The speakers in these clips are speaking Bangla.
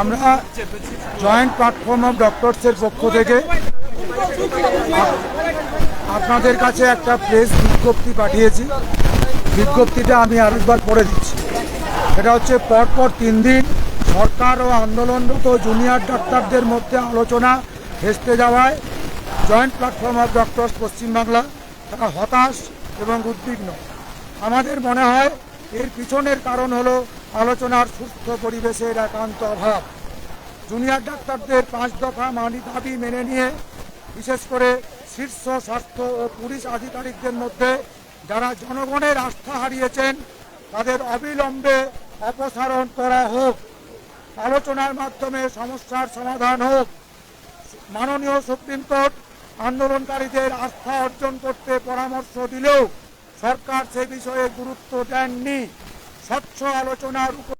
আমরা জয়েন্ট প্ল্যাটফর্ম অফ ডক্টরসের পক্ষ থেকে আপনাদের কাছে একটা প্রেস বিজ্ঞপ্তি পাঠিয়েছি। বিজ্ঞপ্তিটা আমি আরেকবার পড়ে দিচ্ছি। এটা হচ্ছে, পরপর তিন দিন সরকার ও আন্দোলনরত জুনিয়র ডাক্তারদের মধ্যে আলোচনা ভেস্তে যাওয়ায় joint platform of doctors Paschimbangla তারা হতাশ এবং উদ্বিগ্ন। আমাদের মনে হয় এর পিছনের কারণ হলো আলোচনার সুস্থ পরিবেশের একান্ত অভাব। জুনিয়র ডাক্তারদের পাঁচ দফা মানি দাবি মেনে নিয়ে, বিশেষ করে শীর্ষ স্বাস্থ্য ও পুলিশ আধিকারিকদের মধ্যে যারা জনগণের আস্থা হারিয়েছেন, তাদের অবিলম্বে অপসারণ করা হোক। আলোচনার মাধ্যমে সমস্যার সমাধান হোক। মাননীয় সুপ্রিম কোর্ট আন্দোলনকারীদের আস্থা অর্জন করতে পরামর্শ দিলেও সরকার সে বিষয়ে গুরুত্ব দেননি। স্বচ্ছ আলোচনার উপর।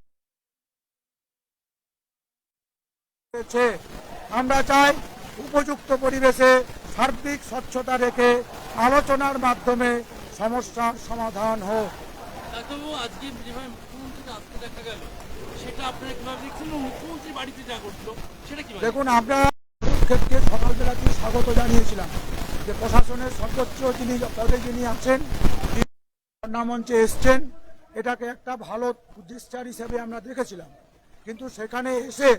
আমরা চাই উপযুক্ত পরিবেশে সার্বিক স্বচ্ছতা রেখে আলোচনার মাধ্যমে সমস্যার সমাধান হোক। আজকে যেভাবে মুখ্যমন্ত্রীকে আসতে দেখা গেল সেটা আপনারা কীভাবে দেখছেন মুখ্যমন্ত্রী বাড়িতে যা করছিল সেটা কীভাবে দেখুন আমরা ক্ষেত্রে সকালবেলাতেই স্বাগত জানিয়েছিলাম যে প্রশাসনের সর্বোচ্চ যিনি পদে যিনি আছেন তিনি মঞ্চে এসছেন। এটাকে একটা ভালো জেস্টার হিসেবে আমরা দেখেছিলাম। কিন্তু সেখানে এসে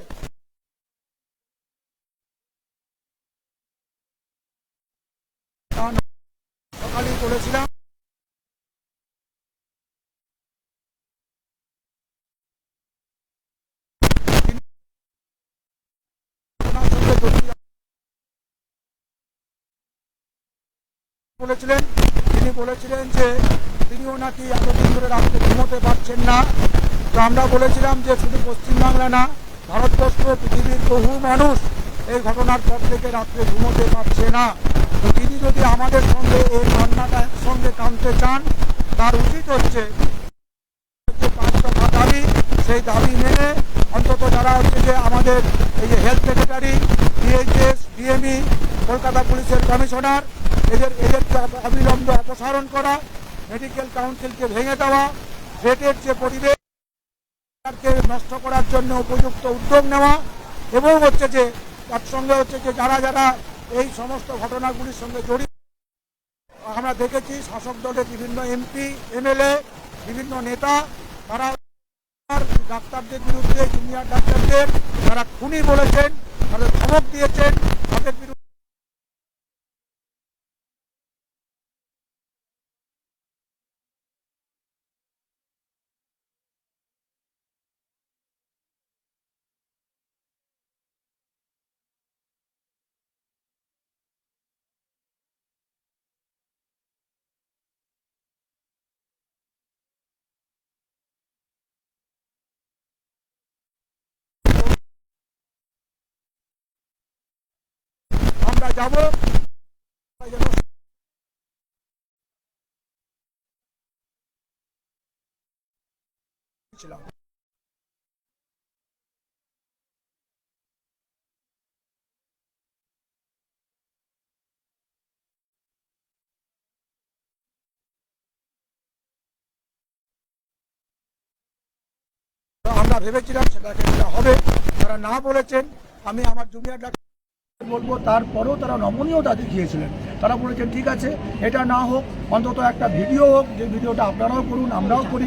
বলেছিলেন তিনি বলেছিলেন যে তিনিও নাকি এতদিন ধরে রাত্রে ঘুমোতে পারছেন না। তো আমরা বলেছিলাম যে শুধু পশ্চিমবাংলা না, ভারতবর্ষ, পৃথিবীর বহু মানুষ এই ঘটনার পর থেকে রাত্রে ঘুমোতে পারছে না। তো তিনি যদি আমাদের সঙ্গে এই কান্নাটা একসঙ্গে কানতে চান, তার উচিত হচ্ছে যে পাঁচ দফা দাবি, সেই দাবি মেনে অন্তত যারা হচ্ছে যে আমাদের এই যে health secretary DHS DME Kolkata পুলিশের কমিশনার এদের এদেরকে অব- অবিলম্বে অপসারণ করা মেডিকেল কাউন্সিলকে ভেঙে দেওয়া ভেটের যে পরিবেশ নষ্ট করার জন্য উপযুক্ত উদ্যোগ নেওয়া এবং হচ্ছে যে, তার সঙ্গে হচ্ছে যে যারা যারা এই সমস্ত ঘটনাগুলির সঙ্গে জড়িত, আমরা দেখেছি শাসক দলের বিভিন্ন এমপি এমএলএ, বিভিন্ন নেতা, তারা ডাক্তারদের বিরুদ্ধে জুনিয়র ডাক্তারদের, যারা খুনি বলেছেন, তাদের ধমক দিয়েছেন তাদের বিরুদ্ধে আমরা যাব। আমরা ভেবেছিলাম দেওয়া হবে। তারা না বলেছেন আমি আমার জুনিয়র ডাক্তার বলব তারপরেও তারা নমনীয়তা দেখিয়েছিলেন। তারা বলেছেন, ঠিক আছে, এটা না হোক, অন্তত একটা ভিডিও হোক, যে ভিডিওটা আপনারাও করুন, আমরাও করি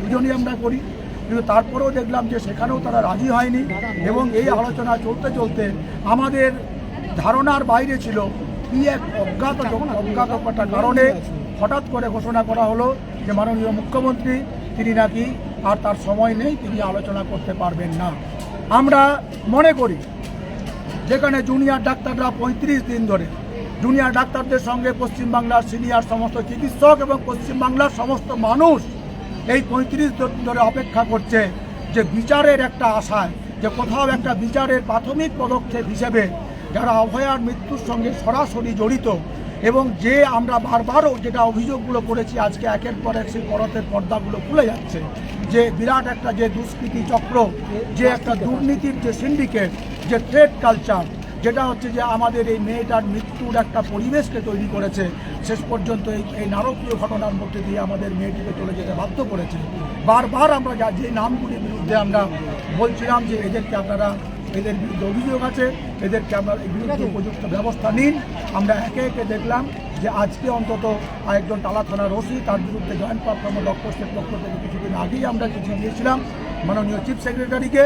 দুজনই আমরা করি। কিন্তু তারপরেও দেখলাম যে সেখানেও তারা রাজি হয়নি এবং এই আলোচনা চলতে চলতে আমাদের ধারণার বাইরে ছিল কি এক অজ্ঞাত অজ্ঞাত একটা কারণে হঠাৎ করে ঘোষণা করা হলো যে মাননীয় মুখ্যমন্ত্রী, তিনি নাকি আর তার সময় নেই, তিনি আলোচনা করতে পারবেন না। আমরা মনে করি যেখানে জুনিয়র ডাক্তাররা পঁয়ত্রিশ দিন ধরে জুনিয়র ডাক্তারদের সঙ্গে পশ্চিমবাংলার সিনিয়র সমস্ত চিকিৎসক এবং পশ্চিমবাংলার সমস্ত মানুষ এই পঁয়ত্রিশ দিন ধরে অপেক্ষা করছে যে বিচারের একটা আশায়, যে কোথাও একটা বিচারের প্রাথমিক পদক্ষেপ হিসেবে যারা অভয়ার মৃত্যুর সঙ্গে সরাসরি জড়িত এবং যে আমরা বারবারও যেটা অভিযোগগুলো করেছি, আজকে একের পর এক সেই পরতের পর্দাগুলো খুলে যাচ্ছে, যে বিরাট একটা যে দুষ্কৃতি চক্র, যে একটা দুর্নীতির যে সিন্ডিকেট যে ট্রেড কালচার যেটা হচ্ছে যে আমাদের এই মেয়েটার মৃত্যুর একটা পরিবেশকে তৈরি করেছে, শেষ পর্যন্ত এই এই নারকীয় ঘটনার মধ্যে দিয়ে আমাদের মেয়েটিকে চলে যেতে বাধ্য করেছে। বারবার আমরা যা, যে নামগুলির বিরুদ্ধে আমরা বলছিলাম যে এদেরকে আপনারা এদের বিরুদ্ধে অভিযোগ আছে এদেরকে আমরা এই বিরুদ্ধে উপযুক্ত ব্যবস্থা নিন। আমরা একে একে দেখলাম যে আজকে অন্তত একজন টালা থানার ওসি তার বিরুদ্ধে জয়েন্ট পারফর্মার লক্ষ্যের পক্ষ থেকে কিছুদিন আগেই আমরা চিঠি দিয়েছিলাম মাননীয় চিফ সেক্রেটারিকে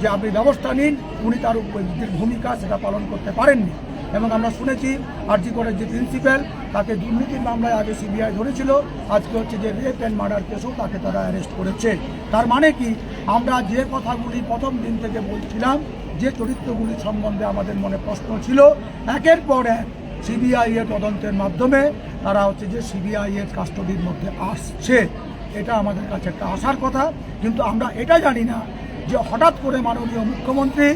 যে আপনি ব্যবস্থা নিন উনি তার যে ভূমিকা সেটা পালন করতে পারেননি। এবং আমরা শুনেছি আরজি করের যে প্রিন্সিপাল তাকে দুর্নীতির মামলায় আগে সিবিআই ধরেছিল আজকে হচ্ছে যে রেপ অ্যান্ড মার্ডার কেসও তাকে তারা অ্যারেস্ট করেছে। তার মানে কি? আমরা যে কথাগুলি প্রথম দিন থেকে বলছিলাম যে চরিত্রগুলি সম্বন্ধে আমাদের মনে প্রশ্ন ছিল, একের পর এক সিবিআই এর তদন্তের মাধ্যমে তারা হচ্ছে যে সিবিআই এর কাস্টডির মধ্যে আসছে। এটা আমাদের কাছে একটা আসার কথা, কিন্তু আমরা এটা জানি না যে হঠাৎ করে মাননীয় মুখ্যমন্ত্রী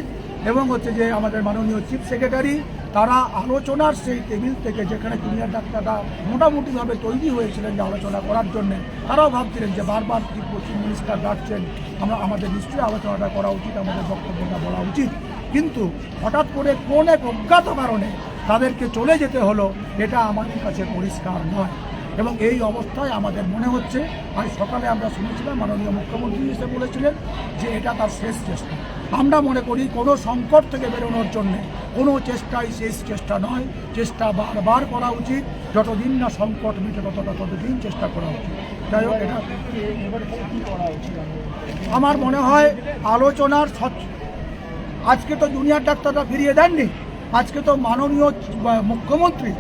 এবং হচ্ছে যে আমাদের মাননীয় চিফ সেক্রেটারি, তারা আলোচনার সেই টেবিল থেকে যেখানে জুনিয়র ডাক্তাররা মোটামুটিভাবে তৈরি হয়েছিলেন যে আলোচনা করার জন্য, তারাও ভাবছিলেন যে বারবার চিফ পশ্চিম মিনিস্টার ডাকছেন, আমরা আমাদের নিশ্চয়ই আলোচনাটা করা উচিত, আমাদের বক্তব্যটা বলা উচিত। কিন্তু হঠাৎ করে কোন এক অজ্ঞাত কারণে তাদেরকে চলে যেতে হলো, এটা আমাদের কাছে পরিষ্কার নয়। এবং এই অবস্থায় আমাদের মনে হচ্ছে, আজ সকালে আমরা শুনেছিলাম মাননীয় মুখ্যমন্ত্রী এসে বলেছিলেন যে এটা তার শেষ চেষ্টা। আমরা মনে করি কোনো সংকট থেকে বেরোনোর জন্যে কোনো চেষ্টাই শেষ চেষ্টা নয়। চেষ্টা বারবার করা উচিত। যতদিন না সংকট মিটে ততটা ততদিন চেষ্টা করা উচিত। যাই হোক, এটা আমার মনে হয় আলোচনার স্বচ্ছ আজকে তো জুনিয়র ডাক্তাররা ফিরিয়ে দেননি। আজকে তো মাননীয় মুখ্যমন্ত্রী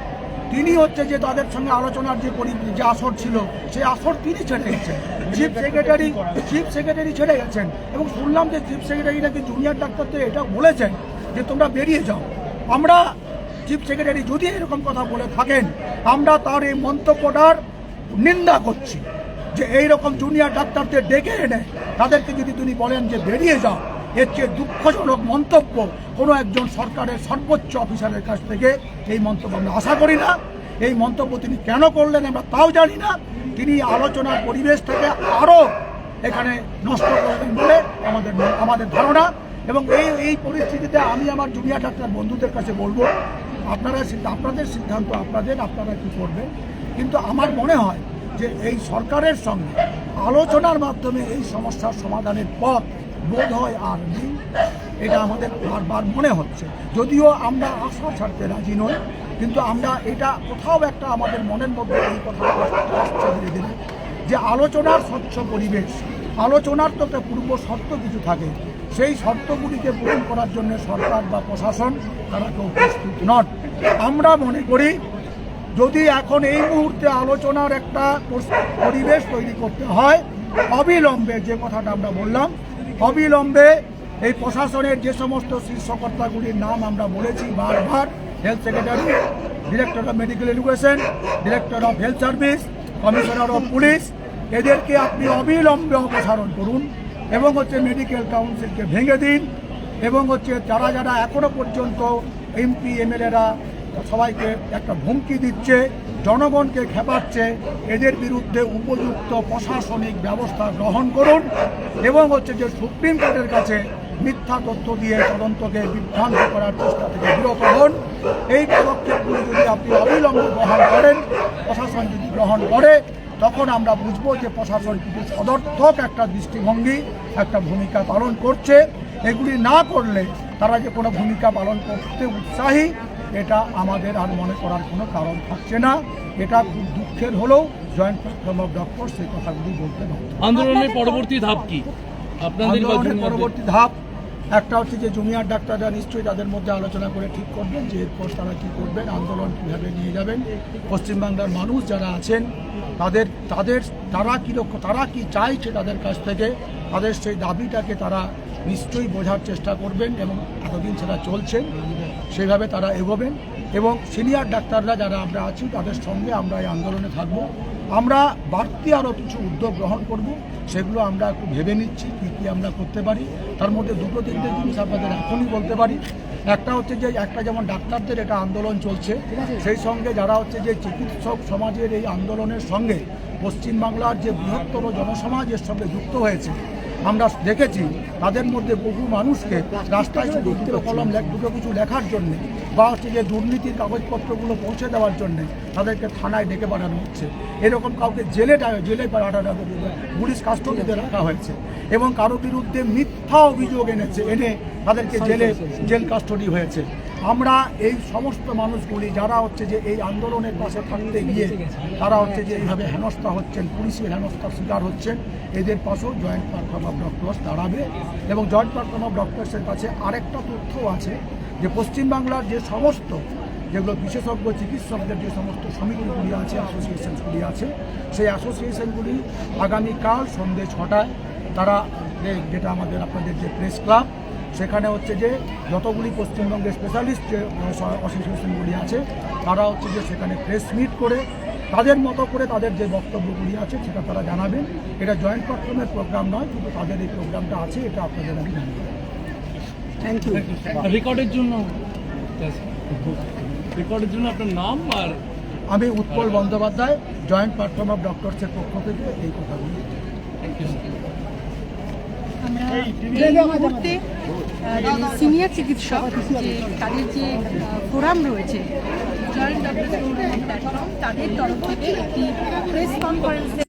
তিনি হচ্ছে যে তাদের সঙ্গে আলোচনার যে যে আসর ছিল, সেই আসর তিনি ছেড়ে গেছেন চিফ সেক্রেটারি চিফ সেক্রেটারি ছেড়ে গেছেন। এবং শুনলাম যে চিফ সেক্রেটারি নাকি জুনিয়র ডাক্তারদের এটা বলেছেন যে তোমরা বেরিয়ে যাও। আমরা চিফ সেক্রেটারি যদি এরকম কথা বলে থাকেন, আমরা তার এই মন্তব্যটার নিন্দা করছি যে এই রকম জুনিয়র ডাক্তারদের ডেকে এনে তাদেরকে যদি তিনি বলেন যে বেরিয়ে যাও এর চেয়ে দুঃখজনক মন্তব্য কোনো একজন সরকারের সর্বোচ্চ অফিসারের কাছ থেকে এই মন্তব্য আমরা আশা করি না। এই মন্তব্য তিনি কেন করলেন আমরা তাও জানি না। তিনি আলোচনার পরিবেশটাকে আরও এখানে নষ্ট করবেন বলে আমাদের আমাদের ধারণা এবং এই এই পরিস্থিতিতে আমি আমার জুনিয়র ডাক্তার বন্ধুদের কাছে বলব, আপনারা আপনাদের সিদ্ধান্ত, আপনাদের, আপনারা কি করবেন? কিন্তু আমার মনে হয় যে এই সরকারের সঙ্গে আলোচনার মাধ্যমে এই সমস্যার সমাধানের পথ বোধ হয় আর নেই। এটা আমাদের বারবার মনে হচ্ছে। যদিও আমরা আশা ছাড়তে রাজি নই, কিন্তু আমরা এটা কোথাও একটা আমাদের মনের মধ্যে এই কথা আসছে ধীরে ধীরে, যে আলোচনার স্বচ্ছ পরিবেশ, আলোচনার তো একটা পূর্ব শর্ত কিছু থাকে। সেই শর্তগুলিকে পূরণ করার জন্য সরকার বা প্রশাসন তারা কেউ প্রস্তুত নন। আমরা মনে করি, যদি এখন এই মুহূর্তে আলোচনার একটা পরিবেশ তৈরি করতে হয়, অবিলম্বে যে কথাটা আমরা বললাম অবিলম্বে এই প্রশাসনের যে সমস্ত শীর্ষকর্তাগুলির নাম আমরা বলেছি বারবার health secretary director of medical education director of health service commissioner of police এদেরকে আপনি অবিলম্বে অপসারণ করুন এবং হচ্ছে মেডিকেল কাউন্সিলকে ভেঙে দিন এবং হচ্ছে যারা যারা এখনও পর্যন্ত এমপি এমএলএরা সবাইকে একটা হুমকি দিচ্ছে জনগণকে খেপাচ্ছে, এদের বিরুদ্ধে উপযুক্ত প্রশাসনিক ব্যবস্থা গ্রহণ করুন এবং হচ্ছে যে সুপ্রিম কোর্টের কাছে মিথ্যা তথ্য দিয়ে তদন্তকে বিভ্রান্ত করার চেষ্টা থেকে বিরত হন। এই পদক্ষেপগুলি যদি আপনি অবিলম্বে গ্রহণ করেন, প্রশাসন যদি গ্রহণ করে, তখন আমরা বুঝব যে প্রশাসন কিন্তু সদর্থক একটা দৃষ্টিভঙ্গি, একটা ভূমিকা পালন করছে। এগুলি না করলে তারা যে কোনো ভূমিকা পালন করতে উৎসাহী এটা আমাদের আর মনে করার কোনো কারণ থাকছে না। এটা খুব দুঃখের হলেও জয়েন্ট প্ল্যাটফর্ম অফ ডক্টর সেই কথাগুলি বলতে বাধ্য। আন্দোলনের পরবর্তী ধাপ কি? আন্দোলনের পরবর্তী ধাপ একটা হচ্ছে যে জুনিয়র ডাক্তাররা নিশ্চয়ই তাদের মধ্যে আলোচনা করে ঠিক করবেন যে এরপর তারা কী করবেন আন্দোলন কীভাবে নিয়ে যাবেন। পশ্চিমবাংলার মানুষ যারা আছেন তাদের তাদের তারা কী লক্ষ্য তারা কি চাইছে তাদের কাছ থেকে তাদের সেই দাবিটাকে তারা নিশ্চয়ই বোঝার চেষ্টা করবেন এবং এতদিন সেটা চলছে। সেইভাবে তারা এগোবেন এবং সিনিয়র ডাক্তাররা যারা আমরা আছি তাদের সঙ্গে আমরা এই আন্দোলনে থাকব। আমরা বাড়তি আরও কিছু উদ্যোগ গ্রহণ করব সেগুলো আমরা একটু ভেবে নিচ্ছি কী কী আমরা করতে পারি। তার মধ্যে দুটো তিনটে জিনিস আপনাদের এখনই বলতে পারি। একটা হচ্ছে যে একটা যেমন ডাক্তারদের এটা আন্দোলন চলছে সেই সঙ্গে যারা হচ্ছে যে চিকিৎসক সমাজের এই আন্দোলনের সঙ্গে পশ্চিমবাংলার যে বৃহত্তর জনসমাজ এর সঙ্গে যুক্ত হয়েছে আমরা দেখেছি তাদের মধ্যে বহু মানুষকে রাস্তায় শুধু দুটো কলম দুটো কিছু লেখার জন্য বা হচ্ছে যে দুর্নীতির কাগজপত্রগুলো পৌঁছে দেওয়ার জন্য তাদেরকে থানায় ডেকে পাঠানো হচ্ছে। এরকম কাউকে জেলে জেলে পাঠানো পুলিশ কাস্টডিতে রাখা হয়েছে এবং কারও বিরুদ্ধে মিথ্যা অভিযোগ এনেছে, এনে তাদেরকে জেলে জেল কাস্টডি হয়েছে। আমরা এই সমস্ত মানুষগুলি, যারা হচ্ছে যে এই আন্দোলনের পাশে থাকতে গিয়ে, তারা হচ্ছে যে এইভাবে হেনস্থা হচ্ছেন, পুলিশের হেনস্থার শিকার হচ্ছেন, এদের পাশেও জয়েন্ট প্ল্যাটফর্ম অফ ডক্টরস দাঁড়াবে। এবং জয়েন্ট প্ল্যাটফর্ম অফ ডক্টরসের কাছে আরেকটা তথ্য আছে যে পশ্চিমবাংলার যে সমস্ত যেগুলো বিশেষজ্ঞ, চিকিৎসকদের যে সমস্ত সমিতিগুলি আছে অ্যাসোসিয়েশনগুলি আছে, সেই অ্যাসোসিয়েশনগুলি আগামীকাল সন্ধ্যে ছটায় তারা, যেটা আমাদের আপনাদের যে প্রেস ক্লাব সেখানে হচ্ছে যে যতগুলি পশ্চিমবঙ্গের স্পেশালিস্ট যে অ্যাসোসিয়েশনগুলি আছে তারা হচ্ছে যে সেখানে প্রেস মিট করে তাদের মতো করে তাদের যে বক্তব্যগুলি আছে সেটা তারা জানাবেন। এটা জয়েন্ট প্ল্যাটফর্মের প্রোগ্রাম নয় কিন্তু তাদের এই প্রোগ্রামটা আছে এটা আপনাদের আমি জানাব থ্যাংক ইউ রেকর্ডের জন্য রেকর্ডের জন্য আপনার নাম আর আমি Utpal Bandyopadhyay joint platform of ডক্টরসের পক্ষ থেকে এই কথাগুলি। আমরা সিনিয়র চিকিৎসক তাদের যে ফোরাম রয়েছে জয়েন্ট ডক্টর তাদের তরফ থেকে একটি প্রেস কনফারেন্সে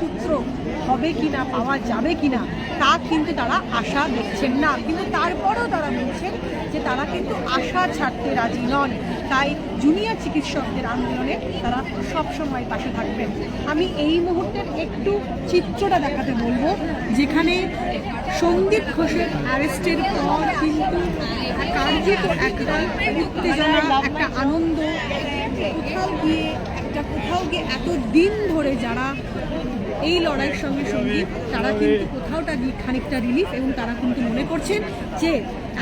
সূত্র হবে কিনা, পাওয়া যাবে কিনা, তা কিন্তু তারা আশা দেখছেন না। কিন্তু তারপরেও তারা বলছেন যে তারা কিন্তু আশা ছাড়তে রাজি নন। তাই জুনিয়র চিকিৎসকদের আন্দোলনে তারা সবসময় পাশে থাকবেন। আমি এই মুহূর্তের একটু চিত্রটা দেখাতে বলব, যেখানে সন্দীপ ঘোষের অ্যারেস্টের পর কিন্তু কার্যত একটা উত্তেজনা, একটা আনন্দ, কোথাও গিয়ে, একটা কোথাও গিয়ে এত দিন ধরে যারা এই লড়াইয়ের সঙ্গে সঙ্গী তারা কিন্তু কোথাওটা খানিকটা রিলিফ এবং তারা কিন্তু মনে করছেন যে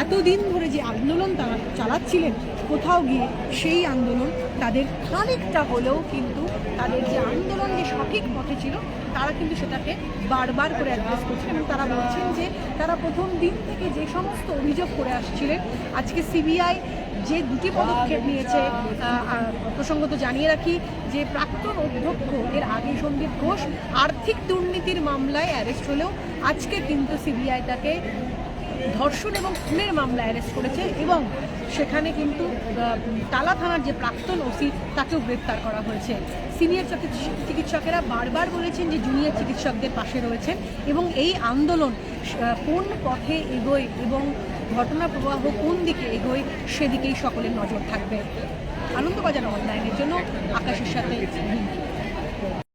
এতদিন ধরে যে আন্দোলন তারা চালাচ্ছিলেন, কোথাও গিয়ে সেই আন্দোলন তাদের খানিকটা হলেও কিন্তু তাদের যে আন্দোলন যে সঠিক পথে ছিল, তারা কিন্তু সেটাকে বারবার করে অ্যাড্রেস করছেন এবং তারা বলছেন যে তারা প্রথম দিন থেকে যে সমস্ত অভিযোগ করে আসছিলেন, আজকে সিবিআই যে দুটি পদক্ষেপ নিয়েছে প্রসঙ্গত জানিয়ে রাখি যে প্রাক্তন অধ্যক্ষ এর আগে সন্দীপ ঘোষ আর্থিক দুর্নীতির মামলায় অ্যারেস্ট হলেও আজকে কিন্তু সিবিআই তাকে ধর্ষণ এবং খুনের মামলা অ্যারেস্ট করেছে এবং সেখানে কিন্তু টালা থানার যে প্রাক্তন ওসি তাকেও গ্রেপ্তার করা হয়েছে। সিনিয়র চিকিৎসকেরা বারবার বলেছেন যে জুনিয়র চিকিৎসকদের পাশে রয়েছেন এবং এই আন্দোলন কোন পথে এগোয় এবং ঘটনা প্রবাহ কোন দিকে এগোয় সেদিকেই সকলের নজর থাকবে আনন্দবাজার অনলাইনের জন্য আকাশের সাথে।